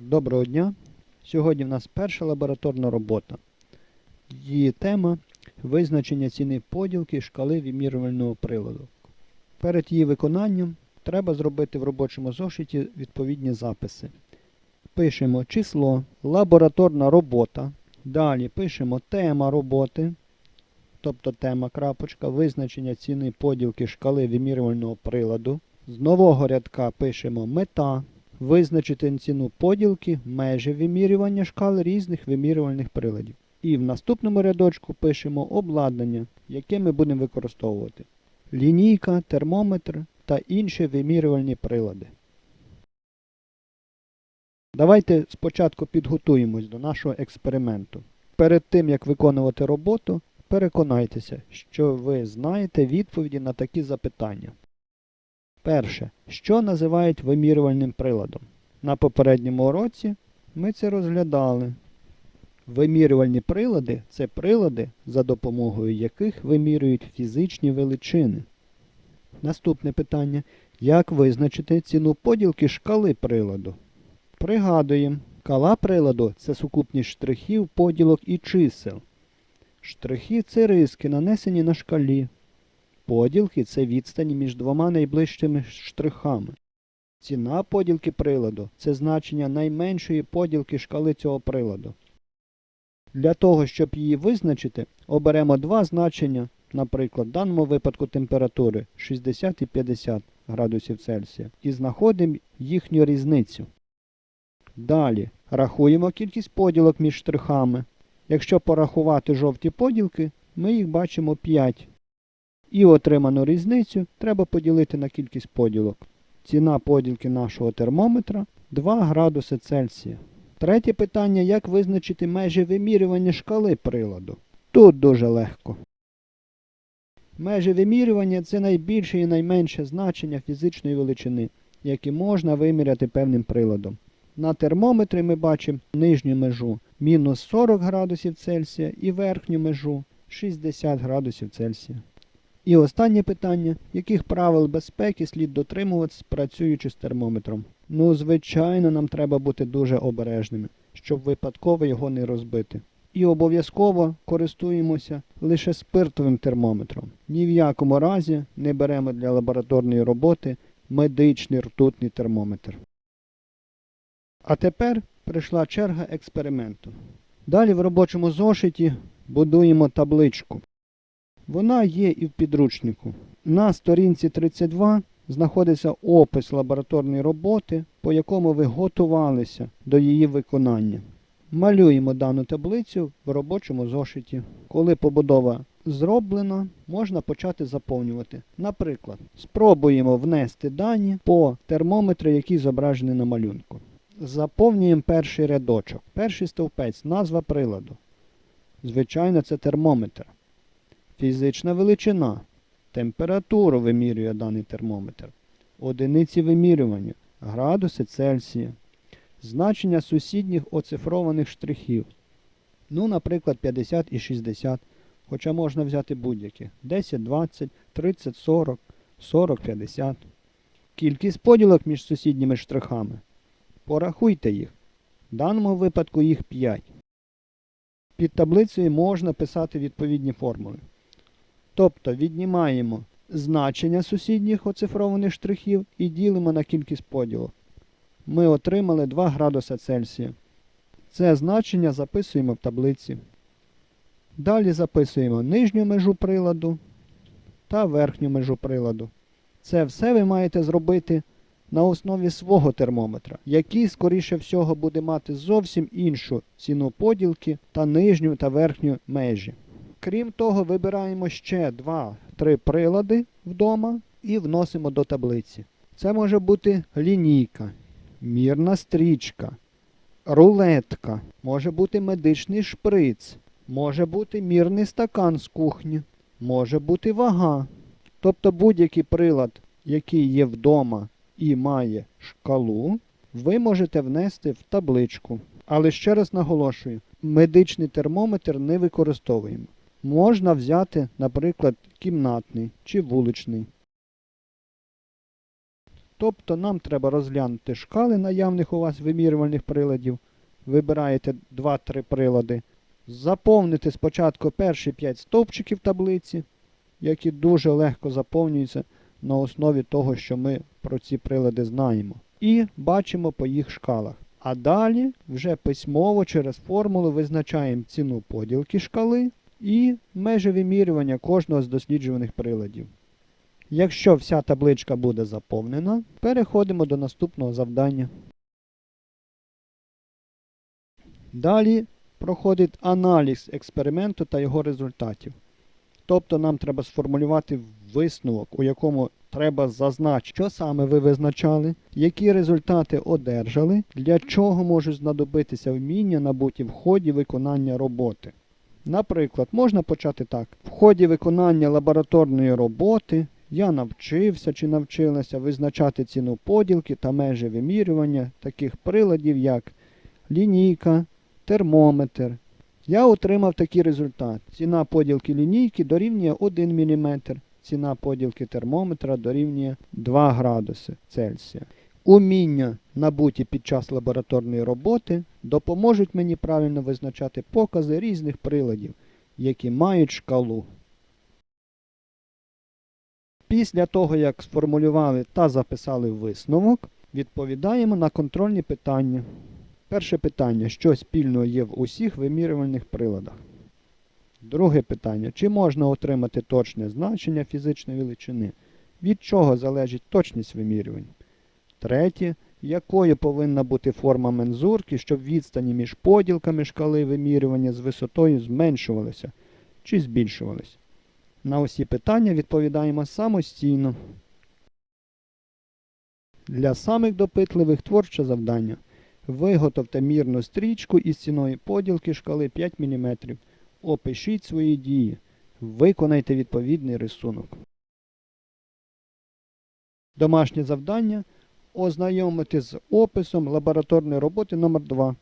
Доброго дня! Сьогодні в нас перша лабораторна робота. Її тема визначення ціни поділки шкали вимірювального приладу. Перед її виконанням треба зробити в робочому зошиті відповідні записи. Пишемо число, лабораторна робота. Далі пишемо тема роботи, тобто тема крапочка, визначення ціни поділки шкали вимірювального приладу. З нового рядка пишемо мета, визначити ціну поділки, межі вимірювання шкал різних вимірювальних приладів. І в наступному рядочку пишемо обладнання, яке ми будемо використовувати. Лінійка, термометр та інші вимірювальні прилади. Давайте спочатку підготуємось до нашого експерименту. Перед тим як виконувати роботу, переконайтеся, що ви знаєте відповіді на такі запитання. Перше. Що називають вимірювальним приладом? На попередньому уроці ми це розглядали. Вимірювальні прилади це прилади, за допомогою яких вимірюють фізичні величини. Наступне питання. Як визначити ціну поділки шкали приладу? Пригадуємо, шкала приладу це сукупність штрихів, поділок і чисел. Штрихи це риски, нанесені на шкалі. Поділки це відстані між двома найближчими штрихами. Ціна поділки приладу це значення найменшої поділки шкали цього приладу. Для того, щоб її визначити, оберемо два значення, наприклад, в даному випадку температури 60 і 50 градусів Цельсія, і знаходимо їхню різницю. Далі рахуємо кількість поділок між штрихами. Якщо порахувати жовті поділки, ми їх бачимо 5. І отриману різницю треба поділити на кількість поділок. Ціна поділки нашого термометра 2 градуси Цельсія. Третє питання, як визначити межі вимірювання шкали приладу. Тут дуже легко. Межі вимірювання це найбільше і найменше значення фізичної величини, які можна виміряти певним приладом. На термометрі ми бачимо нижню межу мінус 40 градусів Цельсія і верхню межу 60 градусів Цельсія. І останнє питання, яких правил безпеки слід дотримуватись, працюючи з термометром? Ну, звичайно, нам треба бути дуже обережними, щоб випадково його не розбити. І обов'язково користуємося лише спиртовим термометром. Ні в якому разі не беремо для лабораторної роботи медичний ртутний термометр. А тепер прийшла черга експерименту. Далі в робочому зошиті будуємо табличку. Вона є і в підручнику. На сторінці 32 знаходиться опис лабораторної роботи, по якому ви готувалися до її виконання. Малюємо дану таблицю в робочому зошиті. Коли побудова зроблена, можна почати заповнювати. Наприклад, спробуємо внести дані по термометру, який зображений на малюнку. Заповнюємо перший рядочок. Перший стовпець, назва приладу. Звичайно, це термометр. Фізична величина. Температуру вимірює даний термометр. Одиниці вимірювання. Градуси Цельсія. Значення сусідніх оцифрованих штрихів. Ну, наприклад, 50 і 60. Хоча можна взяти будь-які. 10, 20, 30, 40, 40, 50. Кількість поділок між сусідніми штрихами. Порахуйте їх. В даному випадку їх 5. Під таблицею можна писати відповідні формули. Тобто віднімаємо значення сусідніх оцифрованих штрихів і ділимо на кількість поділок. Ми отримали 2 градуса Цельсія. Це значення записуємо в таблиці. Далі записуємо нижню межу приладу та верхню межу приладу. Це все ви маєте зробити на основі свого термометра, який, скоріше всього, буде мати зовсім іншу ціну поділки та нижню та верхню межі. Крім того, вибираємо ще 2-3 прилади вдома і вносимо до таблиці. Це може бути лінійка, мірна стрічка, рулетка, може бути медичний шприц, може бути мірний стакан з кухні, може бути вага. Тобто будь-який прилад, який є вдома і має шкалу, ви можете внести в табличку. Але ще раз наголошую, медичний термометр не використовуємо. Можна взяти, наприклад, кімнатний чи вуличний. Тобто нам треба розглянути шкали наявних у вас вимірювальних приладів. Вибираєте 2-3 прилади. Заповнити спочатку перші 5 стовпчиків таблиці, які дуже легко заповнюються на основі того, що ми про ці прилади знаємо. І бачимо по їх шкалах. А далі вже письмово через формулу визначаємо ціну поділки шкали і межі вимірювання кожного з досліджуваних приладів. Якщо вся табличка буде заповнена, переходимо до наступного завдання. Далі проходить аналіз експерименту та його результатів. Тобто нам треба сформулювати висновок, у якому треба зазначити, що саме ви визначали, які результати одержали, для чого можуть знадобитися вміння, набуті в ході виконання роботи. Наприклад, можна почати так. В ході виконання лабораторної роботи я навчився чи навчилася визначати ціну поділки та межі вимірювання таких приладів, як лінійка, термометр. Я отримав такий результат. Ціна поділки лінійки дорівнює 1 мм, ціна поділки термометра дорівнює 2 градуси Цельсія. Уміння, набуті під час лабораторної роботи, допоможуть мені правильно визначати покази різних приладів, які мають шкалу. Після того, як сформулювали та записали висновок, відповідаємо на контрольні питання. Перше питання, що спільного є в усіх вимірювальних приладах. Друге питання, чи можна отримати точне значення фізичної величини? Від чого залежить точність вимірювань? Третє, якою повинна бути форма мензурки, щоб відстані між поділками шкали вимірювання з висотою зменшувалися чи збільшувалися? На усі питання відповідаємо самостійно. Для самих допитливих творче завдання. Виготовте мірну стрічку із ціною поділки шкали 5 мм. Опишіть свої дії. Виконайте відповідний рисунок. Домашнє завдання ознайомити з описом лабораторної роботи номер 2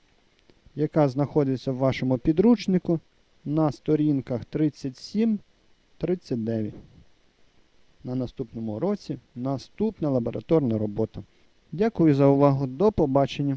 яка знаходиться в вашому підручнику на сторінках 37-39. На наступному уроці наступна лабораторна робота. Дякую за увагу. До побачення.